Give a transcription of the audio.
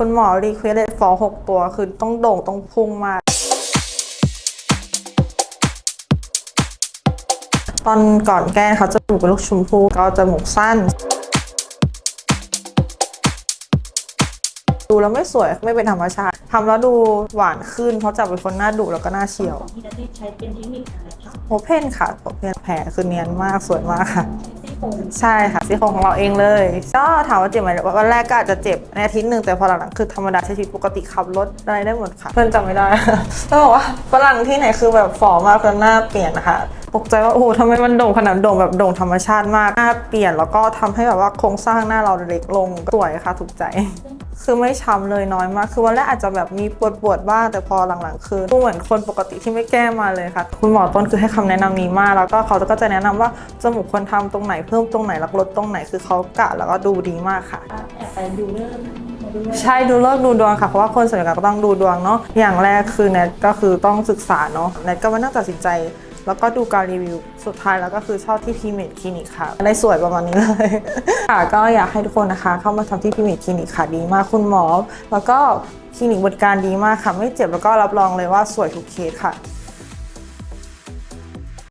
คุณหมอรีเควสเลยฟอหกตัว คือต้องโด่งต้องพุ่งมากตอนก่อนแก้เขาจะจมูกเป็นลูกชมพูก็จะหมูกสั้น ดูแล้วไม่สวยไม่เป็นธรรมชาติทำแล้วดูหวานขึ้น เพราะจากเป็นคนหน้าดุแล้วก็หน้าเฉียวของที่นัทใช้เป็นเทคนิคอะไรคะโอเพนค่ะโอเพนแผลคือเนียนมากสวยมากค่ะ โครงใช่ค่ะซี่โครงของเราเองเลย ก็ถามว่าเจ็บไหมวันแรกก็อาจจะเจ็บในอาทิตย์หนึ่งแต่พอหลังๆคือธรรมดาใช้ชีวิตปกติขับรถอะไรได้หมดค่ะ เพื่อนจำไม่ได้ ต้องบอกว่าฝรั่งที่ไหนคือแบบฝ่อมากจนหน้าเปลี่ยนนะคะตกใจว่าโอ้โหทำไมมันโด่งขนาดโด่งแบบโด่งธรรมชาติมากหน้าเปลี่ยนแล้วก็ทำให้แบบว่าโครงสร้างหน้าเราเล็กลงสวยค่ะถูกใจ คือไม่ช้ำเลยน้อยมาก คือวันแรกอาจจะแบบมีปวดปวดๆบ้างแต่พอหลังๆ คือดูเหมือนคนปกติที่ไม่แก้มาเลยค่ะ คุณหมอต้นคือให้คำแนะนำนี้มาก แล้วก็เขาก็จะแนะนำว่าจมูกควรทำตรงไหนเพิ่มตรงไหนแล้วลดตรงไหนคือเขากะแล้วก็ดูดีมากค่ะแอบไปดูเรื่องมาด้วยใช่ดูเลิกษ์ดูดวงค่ะเพราะว่าคนส่วนใหญ่ก็ต้องดูดวงเนาะอย่างแรกคือแนทก็คือต้องศึกษาเนาะแนทก็มานั่งตัดสินใจ แล้วก็ดูการรีวิว สุดท้ายแล้วก็คือชอบที่พีเมดคลินิกค่ะ ได้สวยประมาณนี้เลย ค่ะ ก็อยากให้ทุกคนนะคะ เข้ามาทำที่พีเมดคลินิกค่ะดีมากคุณหมอ แล้วก็คลินิกบริการดีมากค่ะ ไม่เจ็บแล้วก็รับรองเลยว่าสวยทุกเคสค่ะ